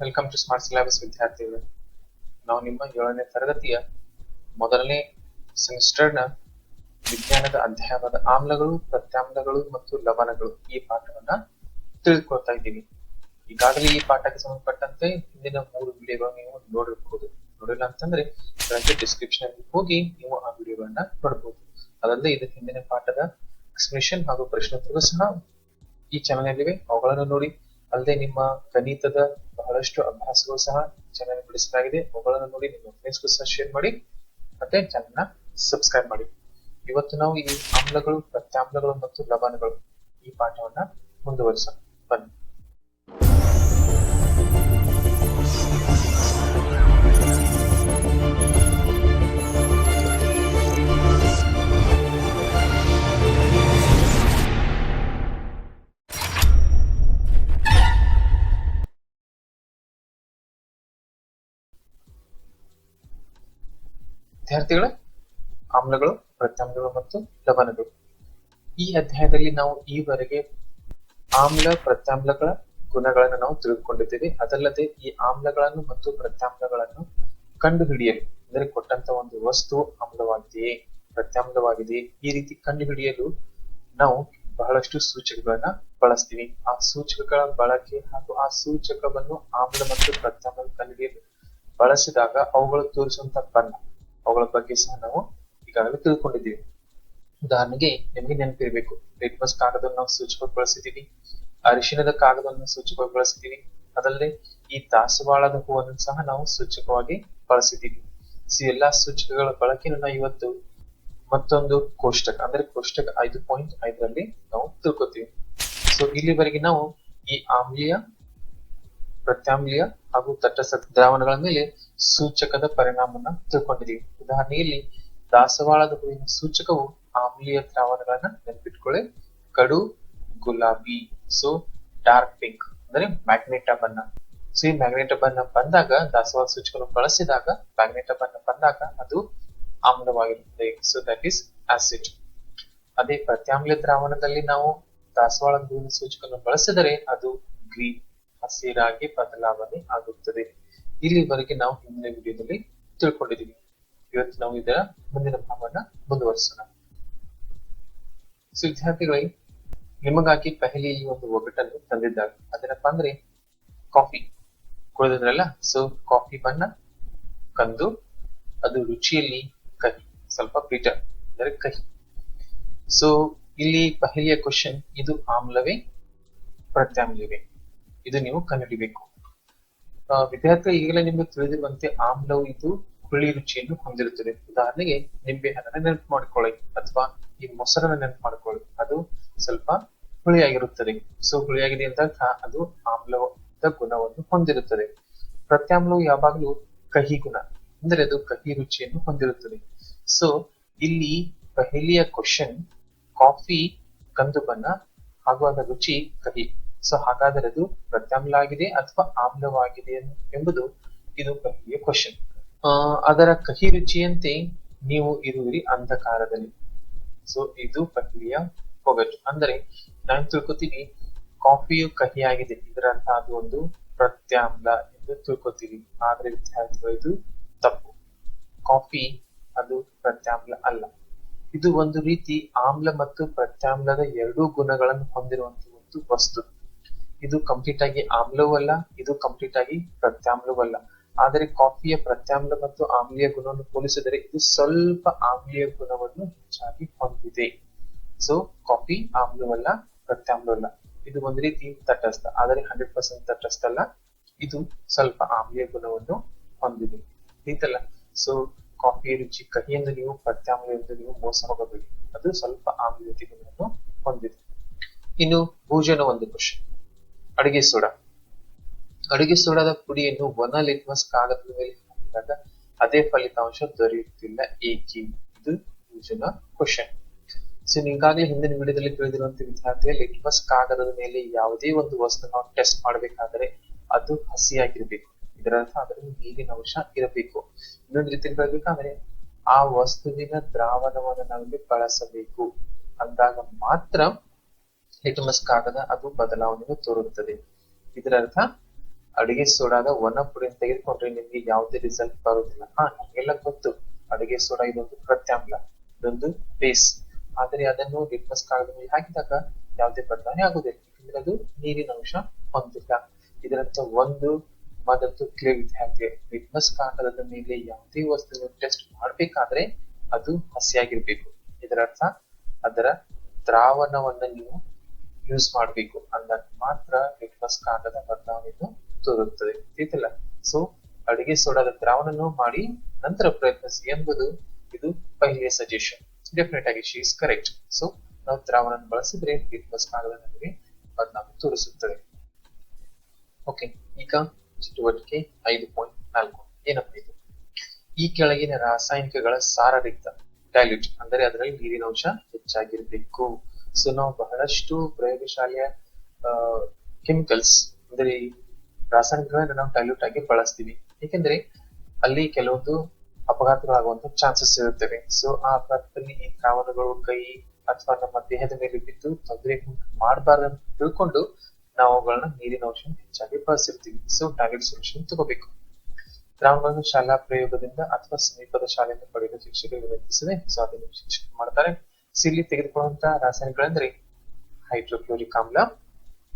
Welcome to smart syllabus ವಿದ್ಯಾರ್ಥಿಗಳು. ನಾವು ನಿಮ್ಮ ಏಳನೇ ತರಗತಿಯ ಮೊದಲನೇ ಸೆಮಿಸ್ಟರ್ನ ವಿಜ್ಞಾನದ ಅಧ್ಯಾಯವಾದ ಆಮ್ಲಗಳು, ಪ್ರತ್ಯಾಮ್ಲಗಳು ಮತ್ತು ಲವಣಗಳು ಈ ಪಾಠವನ್ನ ತಿಳಿದುಕೊಳ್ತಾ ಇದ್ದೀವಿ. ಈಗಾಗಲೇ ಈ ಪಾಠಕ್ಕೆ ಸಂಬಂಧಪಟ್ಟಂತೆ ಹಿಂದಿನ ಮೂರು ವಿಡಿಯೋಗಳು ನೀವು ನೋಡಿರಬಹುದು. ನೋಡಿಲ್ಲ ಅಂತಂದ್ರೆ ಕೆಳಗೆ ಡಿಸ್ಕ್ರಿಪ್ಷನ್ ಅಲ್ಲಿ ಹೋಗಿ ನೀವು ಆ ವಿಡಿಯೋಗಳನ್ನ ನೋಡಬಹುದು ಅದಲ್ಲದೆ ಇದು ಹಿಂದಿನ ಪಾಠದ ಎಕ್ಸ್ಪ್ಲೇಷನ್ ಹಾಗೂ ಪ್ರಶ್ನೋತ್ತರಗಳು ಸಹ ಈ ಚಾನಲ್ ಅಲ್ಲಿವೆ ಅವುಗಳನ್ನು ನೋಡಿ ಅಲ್ಲದೆ ನಿಮ್ಮ ಗಣಿತದ ಬಹಳಷ್ಟು ಅಭ್ಯಾಸಗಳು ಸಹ ಚಾನಲ್ ಬಿಡಿಸಲಾಗಿದೆ. ಅವುಗಳನ್ನು ನೋಡಿ ನಿಮ್ಮ ಫ್ರೆಂಡ್ಸ್ಗೂ ಸಹ ಶೇರ್ ಮಾಡಿ. ಮತ್ತೆ ಚಾನಲ್ನ ಸಬ್ಸ್ಕ್ರೈಬ್ ಮಾಡಿ. ಇವತ್ತು ನಾವು ಈ ಆಮ್ಲಗಳು, ಪ್ರತ್ಯಾಮ್ಲಗಳು ಮತ್ತು ಲವಣಗಳು ಈ ಪಾಠವನ್ನ ಮುಂದುವರಿಸೋಣ. ಬನ್ನಿ. ವಿದ್ಯಾರ್ಥಿಗಳೇ, ಆಮ್ಲಗಳು, ಪ್ರತ್ಯಾಮ್ಲಗಳು ಮತ್ತು ಲವಣಗಳು. ಈ ಅಧ್ಯಾಯದಲ್ಲಿ ನಾವು ಈವರೆಗೆ ಆಮ್ಲ, ಪ್ರತ್ಯಾಮ್ಲಗಳ ಗುಣಗಳನ್ನು ನಾವು ತಿಳಿದುಕೊಂಡಿದ್ದೇವೆ. ಅದಲ್ಲದೆ ಈ ಆಮ್ಲಗಳನ್ನು ಮತ್ತು ಪ್ರತ್ಯಾಮ್ಲಗಳನ್ನು ಕಂಡುಹಿಡಿಯಲು, ಅಂದರೆ ಕೊಟ್ಟಂತ ಒಂದು ವಸ್ತು ಆಮ್ಲವಾಗಿದೆಯೇ ಪ್ರತ್ಯಾಮ್ಲವಾಗಿದೆಯೇ ಈ ರೀತಿ ಕಂಡುಹಿಡಿಯಲು ನಾವು ಬಹಳಷ್ಟು ಸೂಚಕಗಳನ್ನ ಬಳಸ್ತೀವಿ. ಆ ಸೂಚಕಗಳ ಬಳಕೆ ಹಾಗೂ ಆ ಸೂಚಕವನ್ನು ಆಮ್ಲ ಮತ್ತು ಪ್ರತ್ಯಾಮ್ಲ ಕಂಡುಹಿಡಿಯಲು ಬಳಸಿದಾಗ ಅವುಗಳು ತೋರಿಸುವಂತ ಬಣ್ಣ. ಅವುಗಳ ಬಗ್ಗೆ ಸಹ ನಾವು ಈಗಾಗಲೇ ತಿಳ್ಕೊಂಡಿದ್ದೀವಿ. ಉದಾಹರಣೆಗೆ, ನಿಮಗೆ ನೆನಪಿರಬೇಕು. ಲಿಟ್ಮಸ್ ಕಾಗದವನ್ನು ನಾವು ಸೂಚಕವಾಗಿ ಬಳಸಿದ್ದೀವಿ. ಅರಿಶಿಣದ ಕಾಗದವನ್ನು ಸೂಚಕವಾಗಿ ಬಳಸಿದ್ದೀವಿ. ಅದಲ್ಲದೆ, ಈ ದಾಸವಾಳದ ಹೂವನ್ನು ಸಹ ನಾವು ಸೂಚಕವಾಗಿ ಬಳಸಿದ್ದೀವಿ. ಈ ಎಲ್ಲಾ ಸೂಚಕಗಳ ಬಳಕೆಯನ್ನು ಇವತ್ತು ಮತ್ತೊಂದು ಕೋಷ್ಟಕ, ಅಂದ್ರೆ ಕೋಷ್ಟಕ ಐದು ಪಾಯಿಂಟ್ ಐದರಲ್ಲಿ ನಾವು ತಿಳ್ಕೊತೀವಿ. ಸೊ ಇಲ್ಲಿವರೆಗೆ ನಾವು ಈ ಆಮ್ಲೀಯ, ಪ್ರತ್ಯಾಮ್ಲೀಯ ಹಾಗೂ ತಟಸ್ಥ ದ್ರಾವಣಗಳ ಮೇಲೆ ಸೂಚಕದ ಪರಿಣಾಮವನ್ನು ತಿಳ್ಕೊಂಡಿದೀವಿ ಉದಾಹರಣೆಯಲ್ಲಿ, ದಾಸವಾಳದ ಹೂವಿನ ಸೂಚಕವು ಆಮ್ಲೀಯ ದ್ರಾವಣಗಳನ್ನ ನೆನಪಿಟ್ಕೊಳ್ಳಿ. ಕಡು, ಗುಲಾಬಿ, ಸೊ, ಡಾರ್ಕ್ ಪಿಂಕ್ ಅಂದ್ರೆ ಮ್ಯಾಗ್ನೆಟ ಬಣ್ಣ. ಸೊ, ಈ ಮ್ಯಾಗ್ನೆಟ ಬಣ್ಣ ಬಂದಾಗ, ದಾಸವಾಳ ಸೂಚಕವನ್ನು ಬಳಸಿದಾಗ ಮ್ಯಾಗ್ನೆಟ ಬಣ್ಣ ಬಂದಾಗ ಅದು ಆಮ್ಲವಾಗಿರುತ್ತದೆ ಸೊ ದಟ್ ಈಸ್ ಆಸಿಡ್ ಅದೇ ಪ್ರತ್ಯಾಮ್ಲ ದ್ರಾವಣದಲ್ಲಿ ನಾವು ದಾಸವಾಳದ ಹೂವಿನ ಸೂಚಕವನ್ನು ಬಳಸಿದರೆ ಅದು ಗ್ರೀನ್. ಹಸಿರಾಗಿ ಬದಲಾವಣೆ ಆಗುತ್ತದೆ. ಇಲ್ಲಿವರೆಗೆ ನಾವು ಹಿಂದಿನ ವಿಡಿಯೋದಲ್ಲಿ ತಿಳ್ಕೊಂಡಿದ್ದೀವಿ. ಇವತ್ತು ನಾವು ಇದರ ಮುಂದಿನ ಭಾಗವನ್ನ ಮುಂದುವರಿಸೋಣ. ಸೊ ವಿದ್ಯಾರ್ಥಿಗಳಿಗೆ ನಿಮಗಾಗಿ ಪಹಲಿ ಈ ಒಂದು ಒಗಟನ್ನು ತಂದಿದ್ದಾಗ ಅದೇನಪ್ಪ ಅಂದ್ರೆ, ಕಾಫಿ. ಕುಡಿದ್ರಲ್ಲ ಸೊ ಕಾಫಿ ಬಣ್ಣ, ಕಂದು, ಅದು ರುಚಿಯಲ್ಲಿ ಕಹಿ. ಸ್ವಲ್ಪ ಬಿಟರ್ ಅಂದರೆ ಕಹಿ. ಸೊ ಇಲ್ಲಿ ಪಹಲಿಯ ಕ್ವಶನ್ ಇದು ಆಮ್ಲವೇ, ಪ್ರತ್ಯಾಮ್ಲವೇ? ಇದು ನೀವು ಕಂಡುಹಿಡಿಬೇಕು. ವಿದ್ಯಾರ್ಥಿ ಈಗಲೇ ನಿಮಗೆ ತಿಳಿದಿರುವಂತೆ ಆಮ್ಲವು ಇದು ಹುಳಿ ರುಚಿಯನ್ನು ಹೊಂದಿರುತ್ತದೆ. ಉದಾಹರಣೆಗೆ, ನಿಂಬೆ ಹಣ್ಣನ್ನ ನೆನಪು ಮಾಡ್ಕೊಳ್ಳಿ ಅಥವಾ ಈ ಮೊಸರನ್ನ ನೆನಪು ಮಾಡ್ಕೊಳ್ಳಿ. ಅದು ಸ್ವಲ್ಪ ಹುಳಿಯಾಗಿರುತ್ತದೆ. ಸೊ, ಹುಳಿಯಾಗಿದೆ ಅಂದಾಗ ಅದು ಆಮ್ಲದ ಗುಣವನ್ನು ಹೊಂದಿರುತ್ತದೆ. ಪ್ರತ್ಯಾಮ್ಲವು ಯಾವಾಗಲೂ ಕಹಿ ಗುಣ, ಅಂದ್ರೆ ಅದು ಕಹಿ ರುಚಿಯನ್ನು ಹೊಂದಿರುತ್ತದೆ. ಸೊ, ಇಲ್ಲಿ ಪಹಲಿಯ ಕ್ವಶನ್ ಕಾಫಿ, ಕಂದು ಬಣ್ಣ ಹಾಗೂ ಅದರ ರುಚಿ ಕಹಿ. ಸೊ ಹಾಗಾದರೆ ಅದು ಪ್ರತ್ಯಾಮ್ಲ ಆಗಿದೆ ಅಥವಾ ಆಮ್ಲವಾಗಿದೆ ಎಂಬುದು ಇದು ಕಹಿಯ ಕ್ವಶನ್ ಅದರ ಕಹಿ ರುಚಿಯಂತೆ ನೀವು ಇರುವಿರಿ ಅಂಧಕಾರದಲ್ಲಿ. ಸೊ ಇದು ಕಹಿಯ ಒಗಟು ಅಂದರೆ ನಾನು ತಿಳ್ಕೊತೀನಿ, ಕಾಫಿಯು ಕಹಿಯಾಗಿದೆ ಇದರರ್ಥ ಅದು ಒಂದು ಪ್ರತ್ಯಾಮ್ಲ ಎಂದು ತಿಳ್ಕೊತೀವಿ ಆದ್ರೆ ವಿದ್ಯಾರ್ಥಿಗಳು ಇದು ತಪ್ಪು. ಕಾಫಿ ಅದು ಪ್ರತ್ಯಾಮ್ಲ ಅಲ್ಲ. ಇದು ಒಂದು ರೀತಿ ಆಮ್ಲ ಮತ್ತು ಪ್ರತ್ಯಾಮ್ಲದ ಎರಡೂ ಗುಣಗಳನ್ನು ಹೊಂದಿರುವಂತಹ ಒಂದು ವಸ್ತು. ಇದು ಕಂಪ್ಲೀಟ್ ಆಗಿ ಆಮ್ಲವಲ್ಲ ಇದು ಕಂಪ್ಲೀಟ್ ಆಗಿ ಪ್ರತ್ಯಾಮ್ಲವಲ್ಲ ಆದರೆ ಕಾಫಿಯ ಪ್ರತ್ಯಾಮ್ಲ ಮತ್ತು ಆಮ್ಲೀಯ ಗುಣವನ್ನು ಹೋಲಿಸಿದರೆ ಇದು ಸ್ವಲ್ಪ ಆಮ್ಲೀಯ ಗುಣವನ್ನು ಹೆಚ್ಚಾಗಿ ಹೊಂದಿದೆ. ಸೊ ಕಾಫಿ ಆಮ್ಲವಲ್ಲ ಪ್ರತ್ಯಾಮ್ಲವಲ್ಲ ಇದು ಒಂದು ರೀತಿ ತಟಸ್ಥ, ಆದರೆ ಹಂಡ್ರೆಡ್ ಪರ್ಸೆಂಟ್ ತಟಸ್ಥ ಅಲ್ಲ. ಇದು ಸ್ವಲ್ಪ ಆಮ್ಲೀಯ ಗುಣವನ್ನು ಹೊಂದಿದೆ. ಐತಲ್ಲ ಸೊ ಕಾಫಿ ರುಚಿ ಕಹಿ ಎಂದು ನೀವು ಪ್ರತ್ಯಾಮ್ಲ ಎಂದು ನೀವು ಮೋಸ ಹೋಗಬೇಡಿ. ಅದು ಸ್ವಲ್ಪ ಆಮ್ಲೀಯತೆ ಗುಣವನ್ನು ಹೊಂದಿದೆ. ಇನ್ನು ಭೋಜನ ಒಂದು ಕ್ವಶನ್ ಅಡುಗೆ ಸೋಡಾ. ಅಡುಗೆ ಸೋಡಾದ ಪುಡಿಯನ್ನು ಒಣ ಲಿಟ್ಮಸ್ ಕಾಗದದ ಮೇಲೆ ಹಾಕಿದಾಗ ಅದೇ ಫಲಿತಾಂಶ ದೊರೆಯುತ್ತಿಲ್ಲ. ಏಕೆ ಇದು ಯೋಜನ ಕ್ವಶನ್ ಸೊ ಈಗಾಗಲೇ ಹಿಂದಿನ ವಿಡಿಯೋದಲ್ಲಿ ತಿಳಿದಿರುವಂತಹ ವಿದ್ಯಾರ್ಥಿಯ, ಲಿಟ್ಮಸ್ ಕಾಗದದ ಮೇಲೆ ಯಾವುದೇ ಒಂದು ವಸ್ತು ನಾವು ಟೆಸ್ಟ್ ಮಾಡಬೇಕಾದರೆ ಅದು ಹಸಿಯಾಗಿರ್ಬೇಕು. ಇದರರ್ಥ ಅದರಲ್ಲಿ ನೀರಿನ ಅಂಶ ಇರಬೇಕು. ಇನ್ನೊಂದು ರೀತಿ ಬರಬೇಕಾದ್ರೆ ಆ ವಸ್ತುವಿನ ದ್ರಾವಣವನ್ನು ನಾವಿಲ್ಲಿ ಬಳಸಬೇಕು. ಅಂದಾಗ ಮಾತ್ರ ಲಿಟ್ಮಸ್ ಕಾಗದ ಅದು ಬದಲಾವಣೆಯನ್ನು ತೋರುತ್ತದೆ. ಇದರರ್ಥ, ಅಡುಗೆ ಸೋಡಾದ ಒಣ ಪುಡಿಯನ್ನು ತೆಗೆದುಕೊಂಡ್ರೆ ನಿಮಗೆ ಯಾವುದೇ ರಿಸಲ್ಟ್ ಬರುವುದಿಲ್ಲ. ಹಾ ನಮಗೆಲ್ಲ ಗೊತ್ತು. ಅಡುಗೆ ಸೋಡಾ ಇದೊಂದು ಪ್ರತ್ಯಾಮ್ಲ ಇದೊಂದು ಬೇಸ್ ಆದರೆ ಅದನ್ನು ಲಿಟ್ಮಸ್ ಕಾಗದ ಮೇಲೆ ಹಾಕಿದಾಗ ಯಾವುದೇ ಬದಲಾವಣೆ ಆಗುವುದಿಲ್ಲ. ಯಾಕಂದ್ರೆ ಅದು ನೀರಿನ ಅಂಶ ಹೊಂದಿಲ್ಲ. ಇದರಂತ ಒಂದು ಮಾತಂತೂ ಕ್ಲಿಯರ್ ವಿದ್ಯಾರ್ಥಿ ಲಿಟ್ಮಸ್ ಕಾಗದದ ಮೇಲೆ ಯಾವುದೇ ವಸ್ತುವನ್ನು ಟೆಸ್ಟ್ ಮಾಡಬೇಕಾದ್ರೆ ಅದು ಹಸಿಯಾಗಿರ್ಬೇಕು. ಇದರರ್ಥ, ಅದರ ದ್ರಾವಣವನ್ನು ನೀವು ಯೂಸ್ ಮಾಡಬೇಕು ಅಂದಾಗ ಮಾತ್ರ ಲಿಟ್ಮಸ್ ಕಾಗದ ಬದಲಾವಣೆಯನ್ನು ತೋರುತ್ತದೆ. ಗೊತ್ತಿಲ್ಲ ಸೊ ಅಡಿಗೆ ಸೋಡಾದ ದ್ರಾವಣನು ಮಾಡಿ ನಂತರ ಪ್ರಯತ್ನಿಸಿ ಎಂಬುದು ಇದು ಪಹಿಲೆಯ ಸಜೆಷನ್ ಡೆಫಿನೆಟ್ ಆಗಿ ಶಿ ಇಸ್ ಕರೆಕ್ಟ್ ಸೊ ನಾವು ದ್ರಾವಣ ಬಳಸಿದ್ರೆ ಲಿಟ್ಮಸ್ ಕಾಗದ ನಮಗೆ ಬದಲಾವಣೆ ತೋರಿಸುತ್ತದೆ. ಓಕೆ ಈಗ ಚಟುವಟಿಕೆ ಐದು ಪಾಯಿಂಟ್ ನಾಲ್ಕು. ಏನಪ್ಪ ಇದು? ಈ ಕೆಳಗಿನ ರಾಸಾಯನಿಕಗಳ ಸಾರರಿಕ್ತ ಡೈಲ್ಯೂಟ್ ಅಂದರೆ ಅದರಲ್ಲಿ ನೀರಿನ ಅಂಶ ಹೆಚ್ಚಾಗಿರ್ಬೇಕು. ಸೊ ನಾವು ಬಹಳಷ್ಟು ಪ್ರಯೋಗಶಾಲೆಯ ಕೆಮಿಕಲ್ಸ್ ಅಂದ್ರೆ ರಾಸಾಯನಿಕಗಳನ್ನ ನಾವು ಡೈಲ್ಯೂಟ್ ಆಗಿ ಬಳಸ್ತೀವಿ. ಏಕೆಂದ್ರೆ ಅಲ್ಲಿ ಕೆಲವೊಂದು ಅಪಘಾತಗಳಾಗುವಂತ ಚಾನ್ಸಸ್ ಇರುತ್ತವೆ. ಸೊ ಆ ಅಪಘಾತದಲ್ಲಿ ಈ ದ್ರಾವಣಗಳು ಕೈ ಅಥವಾ ನಮ್ಮ ದೇಹದ ಮೇಲೆ ಬಿದ್ದು ತೊಂದರೆ ಮಾಡಬಾರ್ದು ತಿಳ್ಕೊಂಡು ನಾವು ಅವುಗಳನ್ನ ನೀರಿನ ಅಂಶ ಹೆಚ್ಚಾಗಿ ಬಳಸಿರ್ತೀವಿ. ಸೊ ಟಾರ್ಗೆಟ್ ಸೊಲ್ಯೂಷನ್ ತಗೋಬೇಕು. ದ್ರಾವಣಗಳನ್ನು ಶಾಲಾ ಪ್ರಯೋಗದಿಂದ ಅಥವಾ ಸಮೀಪದ ಶಾಲೆಯಿಂದ ಪಡೆಯುವ ಶಿಕ್ಷಕರಿಗೆ ವಿನಂತಿಸಿದೆ ಸೊ, ಅದನ್ನು ಮಾಡ್ತಾರೆ. ಸಿಲ್ಲಿ ತೆಗೆದುಕೊಳ್ಳುವಂತ ರಾಸಾಯನಿಕಗಳೆಂದ್ರೆ ಹೈಡ್ರೋಕ್ಲೋರಿಕ್ ಆಮ್ಲ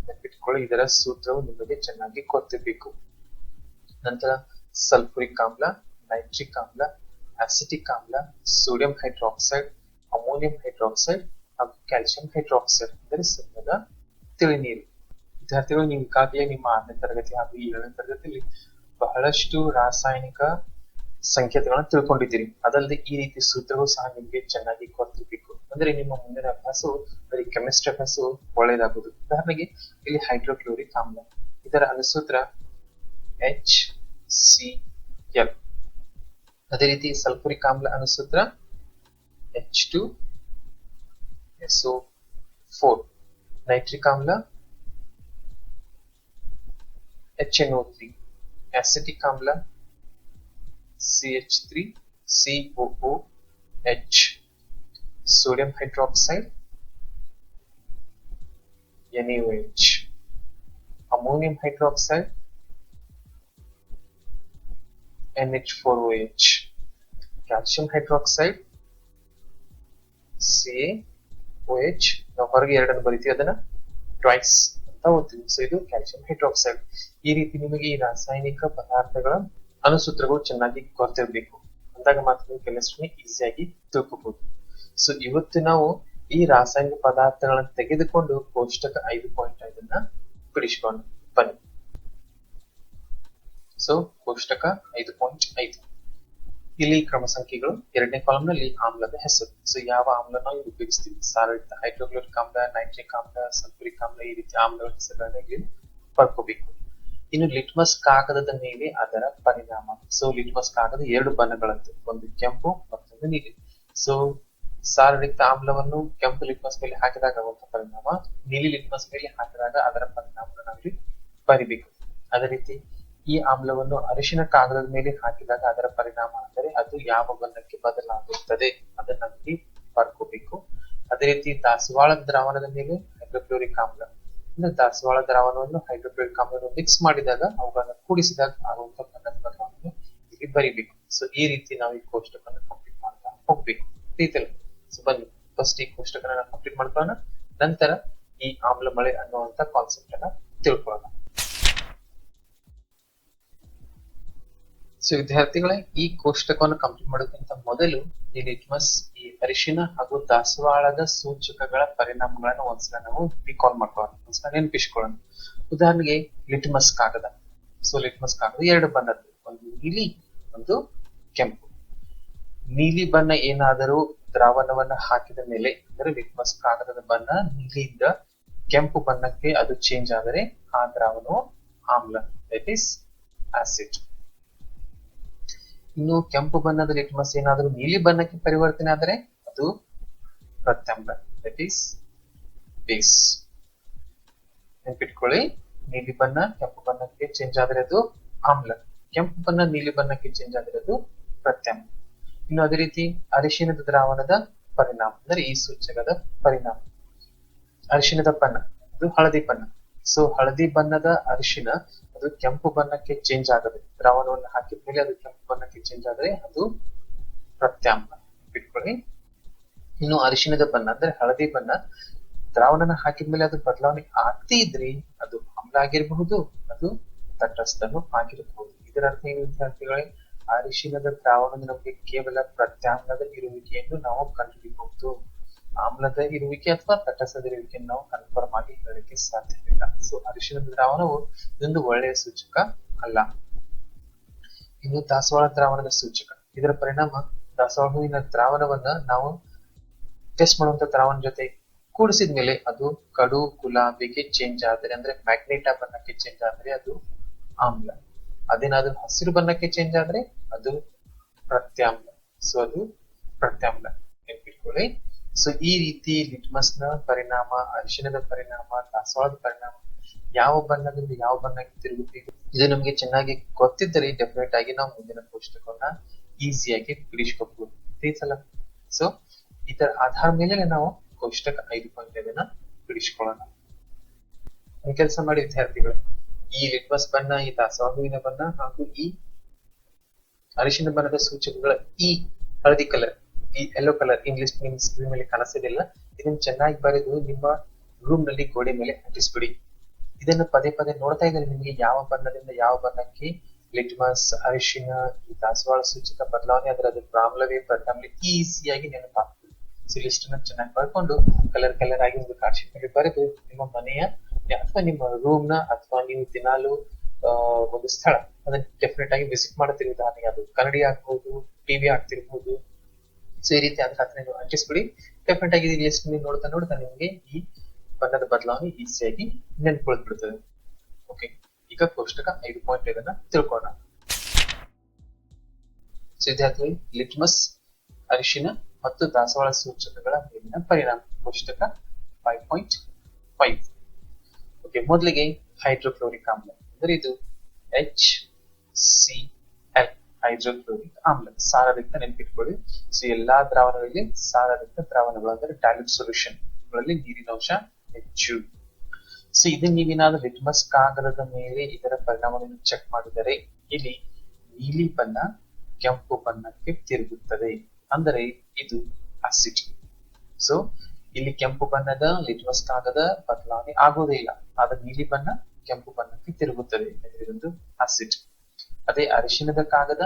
ನೆನಪಿಟ್ಕೊಳ್ಳಿ ಇದರ ಸೂತ್ರವು ನಿಮಗೆ ಚೆನ್ನಾಗಿ ಗೊತ್ತಿರಬೇಕು. ನಂತರ ಸಲ್ಫುರಿಕ್ ಆಮ್ಲ ನೈಟ್ರಿಕ್ ಆಮ್ಲ ಆಸಿಟಿಕ್ ಆಮ್ಲ ಸೋಡಿಯಂ ಹೈಡ್ರಾಕ್ಸೈಡ್, ಅಮೋನಿಯಂ ಹೈಡ್ರಾಕ್ಸೈಡ್ ಹಾಗೂ ಕ್ಯಾಲ್ಸಿಯಂ ಹೈಡ್ರಾಕ್ಸೈಡ್ ಅಂದರೆ ಸಣ್ಣದ ತಿಳಿನೀರು. ವಿದ್ಯಾರ್ಥಿಗಳು ನೀವು ಈಗಾಗಲೇ ನಿಮ್ಮ ಆರನೇ ತರಗತಿ ಹಾಗೂ ಏಳನೇ ತರಗತಿಯಲ್ಲಿ ಬಹಳಷ್ಟು ರಾಸಾಯನಿಕ ಸಂಕೇತಗಳನ್ನು ತಿಳ್ಕೊಂಡಿದ್ದೀರಿ. ಅದಲ್ಲದೆ ಈ ರೀತಿ ಸೂತ್ರವು ಸಹ ನಿಮಗೆ ಚೆನ್ನಾಗಿ ಗೊತ್ತಿರಬೇಕು. ಅಂದ್ರೆ ನಿಮ್ಮ ಮುಂದಿನ ಅಭ್ಯಾಸವು ಬರೀ ಕೆಮಿಸ್ಟ್ರಿ ಅಭ್ಯಾಸವು ಒಳ್ಳೆಯದಾಗುವುದು ಉದಾಹರಣೆಗೆ, ಇಲ್ಲಿ ಹೈಡ್ರೋಕ್ಲೋರಿಕ್ ಆಮ್ಲ. ಇದರ ಅನುಸೂತ್ರ ಎಚ್ ಸಿ ಎಲ್ ಅದೇ ರೀತಿ ಸಲ್ಫುರಿಕ್ ಆಮ್ಲ ಅನುಸೂತ್ರ H two S O four nitric ಆಮ್ಲ H N O three acidic amla CH3 COOH sodium hydroxide NaOH ammonium hydroxide NH4OH calcium hydroxide CaOH ನಾವು ಹೊರಗೆ ಎರಡನ್ನು ಬರಿತೀವಿ, ಅದನ್ನ ಟ್ವೈಸ್ ಅಂತ ಓದ್ತೀವಿ. ಸೊ ಇದು ಕ್ಯಾಲ್ಸಿಯಂ ಹೈಡ್ರಾಕ್ಸೈಡ್ ಈ ರೀತಿ ನಿಮಗೆ ಈ ರಾಸಾಯನಿಕ ಪದಾರ್ಥಗಳ ಅನುಸೂತ್ರಗಳು ಚೆನ್ನಾಗಿ ಗೊತ್ತಿರಬೇಕು. ಅಂದಾಗ ಮಾತ್ರ ನೀವು ಕೆಮಿಸ್ಟ್ರಿ ಈಸಿಯಾಗಿ ತಿಳ್ಕೋಬಹುದು ಸೊ ಇವತ್ತು ನಾವು ಈ ರಾಸಾಯನಿಕ ಪದಾರ್ಥಗಳನ್ನ ತೆಗೆದುಕೊಂಡು ಕೋಷ್ಟಕ ಐದು ಪಾಯಿಂಟ್ ಐದನ್ನ ಬಿಡಿಸ್ಕೊಂಡು ಬನ್ನಿ. ಸೊ ಕೋಷ್ಟಕ ಐದು ಪಾಯಿಂಟ್ ಐದು. ಇಲ್ಲಿ ಕ್ರಮ ಸಂಖ್ಯೆಗಳು ಎರಡನೇ ಕಾಲಮ್ನಲ್ಲಿ ಆಮ್ಲದ ಹೆಸರು. ಸೊ ಯಾವ ಆಮ್ಲ ನಾವು ಉಪಯೋಗಿಸ್ತೀವಿ? ಸಾರಯುಕ್ತ ಹೈಡ್ರೋಕ್ಲೋರಿಕ್ ಆಮ್ಲ ನೈಟ್ರಿಕ್ ಆಮ್ಲ ಸಲ್ಫುರಿಕ್ ಆಮ್ಲ ಈ ರೀತಿ ಆಮ್ಲಗಳ ಹೆಸರುಗಳನ್ನ ಇಲ್ಲಿ ಪಡ್ಕೋಬೇಕು. ಇನ್ನು ಲಿಟ್ಮಸ್ ಕಾಗದದ ಮೇಲೆ ಅದರ ಪರಿಣಾಮ. ಸೊ ಲಿಟ್ಮಸ್ ಕಾಗದ ಎರಡು ಬಣ್ಣಗಳಂತೆ ಒಂದು ಕೆಂಪು ಮತ್ತೊಂದು ನೀಲಿ. ಸೊ ಸಾರಯುಕ್ತ ಆಮ್ಲವನ್ನು ಕೆಂಪು ಲಿಟ್ಮಸ್ ಮೇಲೆ ಹಾಕಿದಾಗ ಆಗುವಂತಹ ಪರಿಣಾಮ, ನೀಲಿ ಲಿಟ್ಮಸ್ ಮೇಲೆ ಹಾಕಿದಾಗ ಅದರ ಪರಿಣಾಮವನ್ನು ನಾವಿಲ್ಲಿ ಬರಿಬೇಕು. ಅದೇ ರೀತಿ ಈ ಆಮ್ಲವನ್ನು ಅರಿಶಿನ ಕಾಗದದ ಮೇಲೆ ಹಾಕಿದಾಗ ಅದರ ಪರಿಣಾಮ ಅಂದರೆ ಅದು ಯಾವ ಬಣ್ಣಕ್ಕೆ ಬದಲಾಗುತ್ತದೆ ಅದನ್ನ ಇಲ್ಲಿ ಬರ್ಕೋಬೇಕು ಅದೇ ರೀತಿ ದಾಸವಾಳ ದ್ರಾವಣದ ಮೇಲೆ ಹೈಡ್ರೋಕ್ಲೋರಿಕ್ ಆಮ್ಲ, ಅಂದ್ರೆ ದಾಸವಾಳ ದ್ರಾವಣವನ್ನು ಹೈಡ್ರೋಕ್ಲೋರಿಕ್ ಆಮ್ಲವನ್ನು ಮಿಕ್ಸ್ ಮಾಡಿದಾಗ ಅವುಗಳನ್ನು ಕೂಡಿಸಿದಾಗ ಆಗುವಂತಹ ಬಣ್ಣದ ಬದಲಾವಣೆ ಇಲ್ಲಿ ಬರಿಬೇಕು. ಸೊ ಈ ರೀತಿ ನಾವು ಈ ಕೋಷ್ಟಕವನ್ನು ಕಂಪ್ಲೀಟ್ ಮಾಡ್ತಾ ಹೋಗ್ಬೇಕು. ರೀತಿಯಲ್ಲಿ ಬನ್ನಿ. ಫಸ್ಟ್ ಈ ಕೋಷ್ಟಕನ ಕಂಪ್ಲೀಟ್ ಮಾಡ್ಕೊಳ್ಳೋಣ. ನಂತರ ಈ ಆಮ್ಲ ಮಳೆ ಅನ್ನುವಂತ ಕಾನ್ಸೆಪ್ಟ್ ಅನ್ನ ತಿಳ್ಕೊಳ್ಳೋಣ. ಸೊ ವಿದ್ಯಾರ್ಥಿಗಳೇ, ಈ ಕೋಷ್ಟಕವನ್ನು ಕಂಪ್ಲೀಟ್ ಮಾಡೋಕ್ಕಿಂತ ಮೊದಲು ಈ ಲಿಟ್ಮಸ್ ಈ ಅರಿಶಿನ ಹಾಗೂ ದಾಸವಾಳದ ಸೂಚಕಗಳ ಪರಿಣಾಮಗಳನ್ನ ಒಂದ್ಸಲ ನಾವು ರಿಕಾಲ್ ಮಾಡ್ಕೊಳ್ಳೋಣ. ಒಂದ್ಸಲ ನೆನಪಿಸ್ಕೊಳ್ಳೋಣ. ಉದಾಹರಣೆಗೆ ಲಿಟ್ಮಸ್ ಕಾಗದ. ಸೊ ಲಿಟ್ಮಸ್ ಕಾಗದ ಎರಡು ಬಣ್ಣದ್ದು. ಒಂದು ನೀಲಿ, ಒಂದು ಕೆಂಪು. ನೀಲಿ ಬಣ್ಣ ಏನಾದರೂ ದ್ರಾವಣವನ್ನ ಹಾಕಿದ ಮೇಲೆ ಅಂದ್ರೆ ಲಿಟ್ಮಸ್ ಕಾಗದದ ಬಣ್ಣ ನೀಲಿಯಿಂದ ಕೆಂಪು ಬಣ್ಣಕ್ಕೆ ಅದು ಚೇಂಜ್ ಆದರೆ ಆ ದ್ರಾವಣವು ಆಮ್ಲ ದಟ್ ಈಸ್ ಆಸಿಡ್ ಇನ್ನು ಕೆಂಪು ಬಣ್ಣದ ಲಿಟ್ಮಸ್ ಏನಾದರೂ ನೀಲಿ ಬಣ್ಣಕ್ಕೆ ಪರಿವರ್ತನೆ ಆದರೆ ಅದು ಪ್ರತ್ಯಾಮ್ಲ ದಟ್ ಈಸ್ ಬೇಸ್ ನೆನ್ಪಿಟ್ಕೊಳ್ಳಿ ನೀಲಿ ಬಣ್ಣ ಕೆಂಪು ಬಣ್ಣಕ್ಕೆ ಚೇಂಜ್ ಆದರೆ ಅದು ಆಮ್ಲ, ಕೆಂಪು ಬಣ್ಣ ನೀಲಿ ಬಣ್ಣಕ್ಕೆ ಚೇಂಜ್ ಆದರೆ ಅದು ಪ್ರತ್ಯಾಮ್ಲ ಇನ್ನು ಅದೇ ರೀತಿ ಅರಿಶಿಣದ ದ್ರಾವಣದ ಪರಿಣಾಮ, ಅಂದ್ರೆ ಈ ಸೂಚಕದ ಪರಿಣಾಮ. ಅರಿಶಿಣದ ಬಣ್ಣ ಅದು ಹಳದಿ ಬಣ್ಣ ಸೊ ಹಳದಿ ಬಣ್ಣದ ಅರಿಶಿಣ ಅದು ಕೆಂಪು ಬಣ್ಣಕ್ಕೆ ಚೇಂಜ್ ಆಗದೆ, ದ್ರಾವಣವನ್ನು ಹಾಕಿದ ಮೇಲೆ ಅದು ಕೆಂಪು ಬಣ್ಣಕ್ಕೆ ಚೇಂಜ್ ಆದರೆ ಅದು ಪ್ರತ್ಯಾಂಬ ಇಟ್ಕೊಳ್ಳಿ. ಇನ್ನು ಅರಿಶಿಣದ ಬಣ್ಣ ಅಂದ್ರೆ ಹಳದಿ ಬಣ್ಣ ದ್ರಾವಣನ ಹಾಕಿದ್ಮೇಲೆ ಅದು ಬದಲಾವಣೆ ಆಗ್ತಿ ಇದ್ರಿ ಅದು ಆಮ್ಲ ಆಗಿರಬಹುದು, ಅದು ತಟಸ್ಥನು ಆಗಿರಬಹುದು. ಇದರ ಅರ್ಥ ಏನು ವಿದ್ಯಾರ್ಥಿಗಳೇ ಅರಿಶಿಣದ ದ್ರಾವಣದ ನಮಗೆ ಕೇವಲ ಪ್ರತ್ಯಾಮ್ಲದ ಇರುವಿಕೆಯನ್ನು ನಾವು ಕಂಡುಹಿಡಿಯಬಹುದು ಆಮ್ಲದ ಇರುವಿಕೆ ಅಥವಾ ತಟಸ್ಥದ ಇರುವಿಕೆಯನ್ನು ನಾವು ಕನ್ಫರ್ಮ್ ಆಗಿ ಹೇಳಲಿಕ್ಕೆ ಸಾಧ್ಯವಿಲ್ಲ. ಸೊ ಅರಿಶಿಣದ ದ್ರಾವಣವು ಇದೊಂದು ಒಳ್ಳೆಯ ಸೂಚಕ ಅಲ್ಲ. ಇನ್ನು ದಾಸವಾಳ ದ್ರಾವಣದ ಸೂಚಕ. ಇದರ ಪರಿಣಾಮ ದಾಸವಾಳ ಹೂವಿನ ದ್ರಾವಣವನ್ನ ನಾವು ಟೆಸ್ಟ್ ಮಾಡುವಂತ ದ್ರಾವಣ ಜೊತೆ ಕೂಡಿಸಿದ ಮೇಲೆ ಅದು ಕಡು, ಗುಲಾಬಿಗೆ ಚೇಂಜ್ ಆದರೆ, ಅಂದ್ರೆ ಮ್ಯಾಗ್ನೆಟಾ ಬಣ್ಣಕ್ಕೆ ಚೇಂಜ್ ಆದರೆ ಅದು ಆಮ್ಲ. ಅದೇನಾದ್ರೂ ಹಸಿರು ಬಣ್ಣಕ್ಕೆ ಚೇಂಜ್ ಆದ್ರೆ ಅದು ಪ್ರತ್ಯಾಮ್ಲ ಸೊ ಅದು ಪ್ರತ್ಯಾಮ್ಲ ನೆನ್ಪಿಟ್ಕೊಳ್ಳಿ. ಸೊ ಈ ರೀತಿ ಲಿಟ್ಮಸ್ನ ಪರಿಣಾಮ, ಅರಿಶಿಣದ ಪರಿಣಾಮ ದಾಸವಾಳದ ಪರಿಣಾಮ ಯಾವ ಬಣ್ಣದಿಂದ ಯಾವ ಬಣ್ಣಕ್ಕೆ ತಿರುಗುತ್ತೀವಿ ಇದು ನಮ್ಗೆ ಚೆನ್ನಾಗಿ ಗೊತ್ತಿದ್ದರೆ ಡೆಫಿನೆಟ್ ಆಗಿ ನಾವು ಮುಂದಿನ ಪೋಷಕವನ್ನ ಈಸಿಯಾಗಿ ಬಿಡಿಸ್ಕೋಬಹುದು ಸಲ. ಸೊ ಇದರ ಆಧಾರ ಮೇಲೆ ನಾವು ಕೋಷ್ಟಕ ಐದು ಐದನ್ನ ಬಿಡಿಸ್ಕೊಳ್ಳೋಣ ಕೆಲಸ ಮಾಡಿ ವಿದ್ಯಾರ್ಥಿಗಳು. ಈ ಲಿಟ್ಮಸ್ ಬಣ್ಣ ಈ ದಾಸವಾಹುವಿನ ಬಣ್ಣ ಹಾಗೂ ಈ ಅರಿಶಿನ ಬಣ್ಣದ ಸೂಚಕಗಳ ಈ ಹಳದಿ ಕಲರ್ ಈ ಎಲ್ಲೋ ಕಲರ್ ಇಂಗ್ಲಿಷ್ ನಿಮ್ ಸ್ಕ್ರೀನ್ ಮೇಲೆ ಇದನ್ನ ಚೆನ್ನಾಗಿ ಬರೆದು ನಿಮ್ಮ ರೂಮ್ನಲ್ಲಿ ಗೋಡೆ ಮೇಲೆ ಅಂಟಿಸ್ಬಿಡಿ. ಇದನ್ನು ಪದೇ ಪದೇ ನೋಡ್ತಾ ಇದ್ರೆ ನಿಮಗೆ ಯಾವ ಬಣ್ಣದಿಂದ ಯಾವ ಬಣ್ಣಕ್ಕೆ ಲಿಟ್ಮಸ್ ಅರಿಶಿನ, ಈ ದಾಸವಾಳ ಸೂಚಕ ಬದಲಾವಣೆ ಅದರ ಅದು ಪ್ರಾಬ್ಲವೇ ಪ್ರಾಬ್ಲಮ್ ಈಸಿಯಾಗಿ ನೆನಪಾಗ್ತದೆ ಸೊ ಲಿಸ್ಟ್ ಚೆನ್ನಾಗಿ ಬರ್ಕೊಂಡು ಕಲರ್ ಕಲರ್ ಆಗಿ ಒಂದು ಕಾರ್ಡ್ ಶೀಟ್ ಮೇಲೆ ಬರೆದು ನಿಮ್ಮ ಮನೆಯ ಅಥವಾ ನಿಮ್ಮ ರೂಮ್ನ ಅಥವಾ ನೀವು ದಿನಾಲು ಒಂದು ಸ್ಥಳ, ಅದನ್ನ ಡೆಫಿನೆಟ್ ಆಗಿ ವಿಸಿಟ್ ಉದಾಹರಣೆಗೆ ಅದು ಕನ್ನಡಿ ಆಗ್ಬಹುದು ಟಿವಿ ಆಗ್ತಿರ್ಬಹುದು ಸೊ ಈ ರೀತಿ ಅದ್ರ ಹತ್ರ ನೀವು ಅಂಟಿಸ್ಬಿಡಿ ಡೆಫಿನೆಟ್ ಆಗಿ ನೀವು ನೋಡ್ತಾ ನೋಡ್ತಾ ನಿಮಗೆ ಈ ಬಣ್ಣದ ಬದಲಾವಣೆ ಈಸಿಯಾಗಿ ನೆನ್ಕೊಳ್ ಬಿಡ್ತದೆ ಓಕೆ ಈಗ ಕೋಷ್ಟಕ ಐದು ಪಾಯಿಂಟ್ ಐದನ್ನ ತಿಳ್ಕೋಣ ವಿದ್ಯಾರ್ಥಿಗಳು, ಲಿಟ್ಮಸ್, ಅರಿಶಿನ ಮತ್ತು ದಾಸವಾಳ ಸೂಚಕಗಳ ಮೇಲಿನ ಪರಿಣಾಮ. ಕೋಷ್ಟಕ ಫೈವ್ ಪಾಯಿಂಟ್ ಫೈವ್ ಓಕೆ, ಮೊದಲಿಗೆ ಹೈಡ್ರೋಕ್ಲೋರಿಕ್ ಆಮ್ಲ. ಅಂದ್ರೆ ಇದು ಎಚ್ ಸಿ ಎಲ್ ಹೈಡ್ರೋಕ್ಲೋರಿಕ್ ಆಮ್ಲ. ಸಾರದಿಂದ ನೆನಪಿಟ್ಕೊಳ್ಳಿ. ಸೊ ಎಲ್ಲಾ ದ್ರಾವಣಗಳಲ್ಲಿ ಸಾರರಿಕ್ತ ದ್ರಾವಣಗಳು, ಅಂದ್ರೆ ಸೊಲ್ಯೂಷನ್ಗಳಲ್ಲಿ ನೀರಿನ ಅಂಶ ಹೆಚ್ಚು. ಸೊ ಇದು ನೀವೇನಾದ್ರೂ ಲಿಟ್ಮಸ್ ಕಾಗದದ ಮೇಲೆ ಇದರ ಪರಿಣಾಮವನ್ನು ಚೆಕ್ ಮಾಡಿದರೆ, ಇಲ್ಲಿ ನೀಲಿ ಬಣ್ಣ ಕೆಂಪು ಬಣ್ಣಕ್ಕೆ ತಿರುಗುತ್ತದೆ. ಅಂದರೆ ಇದು ಅಸಿಡ್ ಸೊ ಇಲ್ಲಿ ಕೆಂಪು ಬಣ್ಣದ ಲಿಟ್ಮಸ್ ಕಾಗದ ಬದಲಾವಣೆ ಆಗೋದೇ ಇಲ್ಲ. ಆದ್ರೆ ನೀಲಿ ಬಣ್ಣ ಕೆಂಪು ಬಣ್ಣಕ್ಕೆ ತಿರುಗುತ್ತದೆ. ಇದೊಂದು ಆಸಿಡ್ ಅದೇ ಅರಿಶಿಣದ ಕಾಗದ,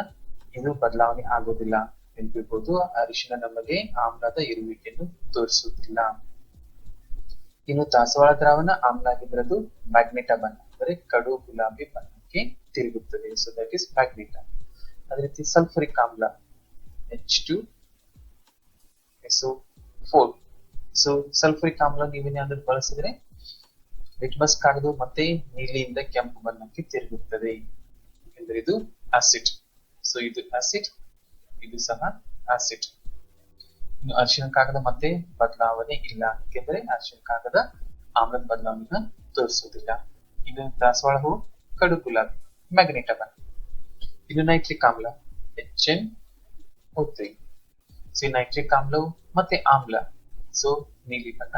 ಇದು ಬದಲಾವಣೆ ಆಗೋದಿಲ್ಲ ನೆನಪಿರ್ಬೋದು ಅರಿಶಿಣ ನಮಗೆ ಆಮ್ಲದ ಇರುವಿಕೆಯನ್ನು ತೋರಿಸುತ್ತಿಲ್ಲ ಇನ್ನು ದಾಸವಾಳ ದ್ರಾವಣ ಆಮ್ಲ ಆಗಿದ್ರದು ಮ್ಯಾಗ್ನೆಟ ಬಣ್ಣ, ಅಂದರೆ ಕಡು ಗುಲಾಬಿ ಬಣ್ಣಕ್ಕೆ ತಿರುಗುತ್ತದೆ. ಸೊ ದಟ್ ಇಸ್ ಮ್ಯಾಗ್ನೆಟ ಅದೇ ರೀತಿ ಸಲ್ಫರಿಕ್ ಆಮ್ಲ H two S four so sulphuric ಆಮ್ಲ ನೀವೇನಾದ್ರೂ ಬಳಸಿದ್ರೆ ಲಿಟ್ಮಸ್ ಕಾಗದು ಮತ್ತೆ ನೀಲಿಯಿಂದ ಕೆಂಪು ಬಣ್ಣಕ್ಕೆ ತಿರುಗುತ್ತದೆ ಯಾಕೆಂದ್ರೆ ಇದು ಆಸಿಡ್ ಸೊ ಇದು ಆಸಿಡ್ ಇದು ಸಹ ಆಸಿಡ್ ಇನ್ನು ಅರ್ಶಿನ ಕಾಗದ ಮತ್ತೆ ಬದಲಾವಣೆ ಇಲ್ಲ. ಯಾಕೆಂದ್ರೆ ಅರ್ಶಿನ ಕಾಗದ ಆಮ್ಲದ ಬದಲಾವಣೆನ ತೋರಿಸುವುದಿಲ್ಲ. ಇನ್ನು ದಾಸವಾಳ ಹೂ, ಕಡು ಗುಲಾಬಿ ಮ್ಯಾಗ್ನೆಟ್ ಇದು ನೈಟ್ರಿಕ್ ಆಮ್ಲ H N three so nitric ಆಮ್ಲವು ಮತ್ತೆ ಆಮ್ಲ. ಸೊ ನೀಲಿ ಬಣ್ಣ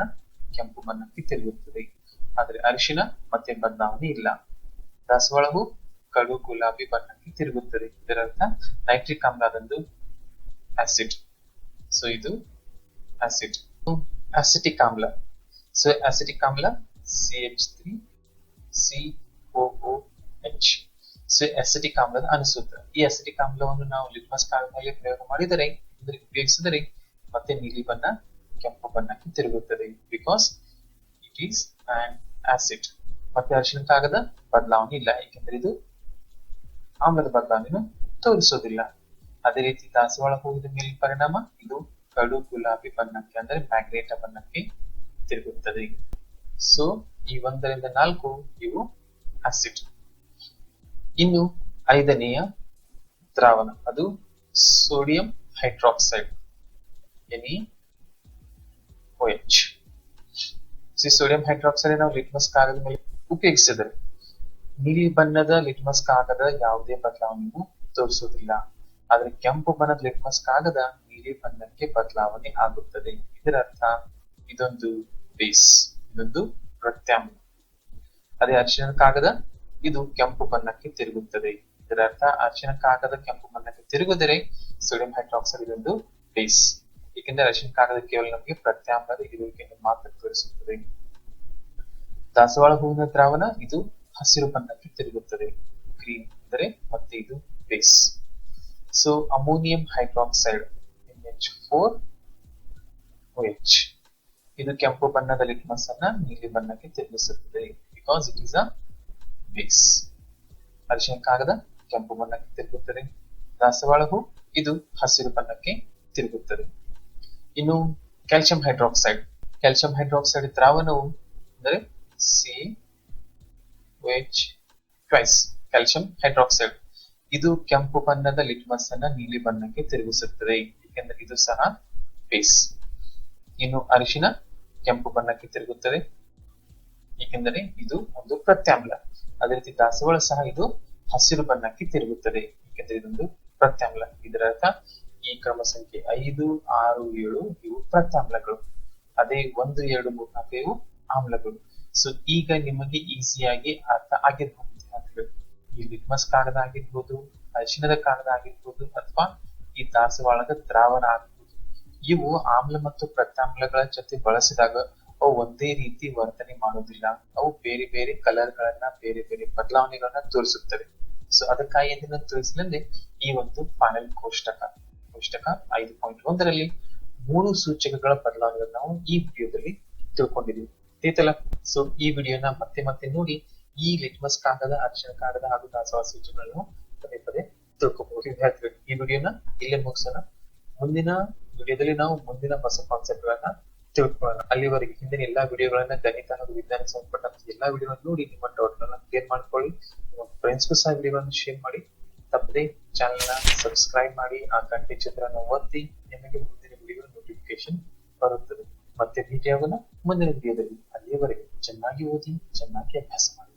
ಕೆಂಪು ಬಣ್ಣಕ್ಕೆ ತಿರುಗುತ್ತದೆ. ಆದರೆ ಅರಿಶಿನ ಮತ್ತೆ ಬದಲಾವಣೆ ಇಲ್ಲ. ದಾಸವಾಳವು ಕಡು ಗುಲಾಬಿ ಬಣ್ಣಕ್ಕೆ ತಿರುಗುತ್ತದೆ. ಇದರರ್ಥ ನೈಟ್ರಿಕ್ ಆಮ್ಲದೊಂದು ಆಸಿಡ್ ಸೊ ಇದು ಆಸಿಡ್ ಅಸಿಟಿಕ್ ಆಮ್ಲ. ಸೊ ಅಸಿಟಿಕ್ ಆಮ್ಲ C H three C O H so acetic ಆಮ್ಲದ ಅನುಸೂತ್ರ. ಈ ಅಸಿಟಿಕ್ ಆಮ್ಲವನ್ನು ನಾವು ಲಿಟ್ಮಸ್ ಮೇಲೆ ಪ್ರಯೋಗ ಮಾಡಿದರೆ ಅಂದರೆ ಉಪಯೋಗಿಸಿದರೆ ಮತ್ತೆ ನೀಲಿ ಬಣ್ಣ ಕೆಂಪು ಬಣ್ಣಕ್ಕೆ ತಿರುಗುತ್ತದೆ. Because it is an acid ಮತ್ತೆ ಅರ್ಶಿನ ಕಾಗದ ಬದಲಾವಣೆ ಇಲ್ಲ. ಏಕೆಂದರೆ ಇದು ಆಮ್ಲದ ಬದಲಾವಣೆಯನ್ನು ತೋರಿಸೋದಿಲ್ಲ. ಅದೇ ರೀತಿ ದಾಸವಾಳ ಹೂವಿನ ಮೇಲಿನ ಪರಿಣಾಮ ಇದು ಕಡು ಗುಲಾಬಿ ಬಣ್ಣಕ್ಕೆ ಅಂದರೆ ಮ್ಯಾಗ್ನೇಟ ಬಣ್ಣಕ್ಕೆ ತಿರುಗುತ್ತದೆ. ಸೊ ಈ ಒಂದರಿಂದ ನಾಲ್ಕು ಇವು ಆಸಿಡ್ ಇನ್ನು ಐದನೆಯ ದ್ರಾವಣ. ಅದು ಸೋಡಿಯಂ ಹೈಡ್ರಾಕ್ಸೈಡ್ ಎನಿ OH ಸಿ ಸೋಡಿಯಂ ಹೈಡ್ರಾಕ್ಸೈಡ್ ನಾವು ಲಿಟ್ಮಸ್ ಕಾಗದ ಮೇಲೆ ಉಪಯೋಗಿಸಿದರೆ ನೀಲಿ ಬಣ್ಣದ ಲಿಟ್ಮಸ್ ಕಾಗದ ಯಾವುದೇ ಬದಲಾವಣೆಯನ್ನು ತೋರಿಸುವುದಿಲ್ಲ. ಆದರೆ ಕೆಂಪು ಬಣ್ಣದ ಲಿಟ್ಮಸ್ ಕಾಗದ ನೀಲಿ ಬಣ್ಣಕ್ಕೆ ಬದಲಾವಣೆ ಆಗುತ್ತದೆ. ಇದರರ್ಥ ಇದೊಂದು ಬೇಸ್, ಇದೊಂದು ಪ್ರತ್ಯಾಮ್ಲ ಅದೇ ಅರಿಶಿನ ಕಾಗದ, ಇದು ಕೆಂಪು ಬಣ್ಣಕ್ಕೆ ತಿರುಗುತ್ತದೆ. ಇದರರ್ಥ ಅರಿಶಿನ ಕಾಗದ ಕೆಂಪು ಬಣ್ಣಕ್ಕೆ ತಿರುಗಿದರೆ ಸೋಡಿಯಂ ಹೈಡ್ರಾಕ್ಸೈಡ್ ಇದೊಂದು ಬೇಸ್. ಏಕೆಂದರೆ ಅರಿಶಿನ ಕಾಗದ ಕೇವಲ ನಮಗೆ ಪ್ರತ್ಯಾಮ್ಲದ ಇರುವಿಕೆಯನ್ನು ಮಾತ್ರ ತೋರಿಸುತ್ತದೆ. ದಾಸವಾಳ ಹೂವಿನ ದ್ರಾವಣ, ಇದು ಹಸಿರು ಬಣ್ಣಕ್ಕೆ ತಿರುಗುತ್ತದೆ. ಗ್ರೀನ್ ಅಂದರೆ ಮತ್ತೆ ಇದು base. So ammonium hydroxide H four H ಇದು ಕೆಂಪು ಬಣ್ಣದ ಲಿಟ್ಮಸ್ ಅನ್ನ ನೀಲಿ ಬಣ್ಣಕ್ಕೆ ತಿರುಗಿಸುತ್ತದೆ. Because it is a base ಅರಿಶಿನ ಕಾಗದ ಕೆಂಪು ಬಣ್ಣಕ್ಕೆ ತಿರುಗುತ್ತದೆ. ದಾಸವಾಳ ಹೂ, ಇದು ಹಸಿರು ಬಣ್ಣಕ್ಕೆ ತಿರುಗುತ್ತದೆ. ಇನ್ನು ಕ್ಯಾಲ್ಸಿಯಂ ಹೈಡ್ರಾಕ್ಸೈಡ್. ಕ್ಯಾಲ್ಸಿಯಂ ಹೈಡ್ರಾಕ್ಸೈಡ್ ದ್ರಾವಣವು ಅಂದರೆ C H twice calcium hydroxide. ಇದು ಕೆಂಪು ಬಣ್ಣದ ಲಿಟ್ಮಸ್ ಅನ್ನ ನೀಲಿ ಬಣ್ಣಕ್ಕೆ ತಿರುಗಿಸುತ್ತದೆ, ಏಕೆಂದರೆ ಇದು ಸಹ ಬೇಸ್. ಇನ್ನು ಅರಿಶಿನ ಕೆಂಪು ಬಣ್ಣಕ್ಕೆ ತಿರುಗುತ್ತದೆ, ಏಕೆಂದರೆ ಇದು ಒಂದು ಪ್ರತ್ಯಾಮ್ಲ. ಅದೇ ರೀತಿ ದಾಸವಾಳ ಸಹ ಇದು ಹಸಿರು ಬಣ್ಣಕ್ಕೆ ತಿರುಗುತ್ತದೆ, ಏಕೆಂದರೆ ಇದೊಂದು ಪ್ರತ್ಯಾಮ್ಲ. ಇದರ ಅರ್ಥ ಈ ಕ್ರಮ ಸಂಖ್ಯೆ ಐದು, ಆರು, ಏಳು ಇವು ಪ್ರತ್ಯಾಮ್ಲಗಳು ಅದೇ ಒಂದು, ಎರಡು, ಮೂರು, ನಾಲ್ಕು ಇವು ಆಮ್ಲಗಳು. ಸೊ ಈಗ ನಿಮಗೆ ಈಸಿಯಾಗಿ ಅರ್ಥ ಆಗಿರ್ಬಹುದು ಅಂದ್ರೆ ಈ ಲಿಟ್ಮಸ್ ಕಾಗದ ಆಗಿರ್ಬೋದು, ಅರಿಶಿಣದ ಕಾಗದ ಆಗಿರ್ಬೋದು ಅಥವಾ ಈ ದಾಸವಾಳದ ದ್ರಾವಣ ಆಗಿರ್ಬೋದು. ಇವು ಆಮ್ಲ ಮತ್ತು ಪ್ರತ್ಯಾಮ್ಲಗಳ ಜೊತೆ ಬಳಸಿದಾಗ ಅವು ಒಂದೇ ರೀತಿ ವರ್ತನೆ ಮಾಡೋದಿಲ್ಲ. ಅವು ಬೇರೆ ಬೇರೆ ಕಲರ್ ಗಳನ್ನ, ಬೇರೆ ಬೇರೆ ಬದಲಾವಣೆಗಳನ್ನ ತೋರಿಸುತ್ತವೆ. ಸೊ ಅದಕ್ಕಾಗಿ ತೋರಿಸಲೆಂದೇ ಈ ಒಂದು ಪ್ಯಾನೆಲ್ ಕೋಷ್ಟಕ. ಕೋಷ್ಟಕ ಐದು ಪಾಯಿಂಟ್ ಒಂದರಲ್ಲಿ ಮೂರು ಸೂಚಕಗಳ ಬದಲಾವಣೆಗಳನ್ನು ನಾವು ಈ ವಿಡಿಯೋದಲ್ಲಿ ತಿಳ್ಕೊಂಡಿದ್ದೀವಿ. ತಿಳಿತಲ್ಲ ಸೊ ಈ ವಿಡಿಯೋನ ಮತ್ತೆ ಮತ್ತೆ ನೋಡಿ ಈ ಲಿಟ್ಮಸ್ ಕಾಗದ ಅಕ್ಷರ ಕಾಗದ ಹಾಗೂ ದಾಸವಾಳ ಸೂಚಕಗಳನ್ನು ಪದೇ ಪದೇ ತಿಳ್ಕೊಬಹುದು. ವಿದ್ಯಾರ್ಥಿಗಳು, ಈ ವಿಡಿಯೋನ ಇಲ್ಲೇ ಮುಗಿಸೋಣ. ಮುಂದಿನ ವಿಡಿಯೋದಲ್ಲಿ ನಾವು ಮುಂದಿನ ಹೊಸ ಕಾನ್ಸೆಪ್ಟ್ ಗಳನ್ನ ತಿಳ್ಕೊಳ್ಳೋಣ. ಅಲ್ಲಿವರೆಗೆ ಹಿಂದಿನ ಎಲ್ಲಾ ವಿಡಿಯೋಗಳನ್ನ ಗಣಿತ ಹಾಗೂ ವಿಜ್ಞಾನ ಸಂಬಂಧಪಟ್ಟಂತ ಎಲ್ಲಾ ವಿಡಿಯೋಗಳನ್ನು ನೋಡಿ, ನಿಮ್ಮ ಡೌಟ್ ಗಳನ್ನ ಕ್ಲಿಯರ್ ಮಾಡ್ಕೊಳ್ಳಿ. ನಿಮ್ಮ ಫ್ರೆಂಡ್ಸ್ಗೂ ಸಹ ವಿಡಿಯೋಗಳನ್ನು ಶೇರ್ ಮಾಡಿ. ತಪ್ಪದೆ ಚಾನೆಲ್ನ ಸಬ್ಸ್ಕ್ರೈಬ್ ಮಾಡಿ, ಆ ಗಂಟೆ ಚಿತ್ರನ ಒತ್ತಿ, ನಿಮಗೆ ಮುಂದಿನ ವಿಡಿಯೋ ನೋಟಿಫಿಕೇಶನ್ ಬರುತ್ತದೆ. ಮತ್ತೆ ಭೇಟಿಯಾಗೋಣ ಮುಂದಿನ ವಿಡಿಯೋದಲ್ಲಿ ಅಲ್ಲಿಯವರೆಗೆ ಚೆನ್ನಾಗಿ ಓದಿ, ಚೆನ್ನಾಗಿ ಅಭ್ಯಾಸ ಮಾಡಿ.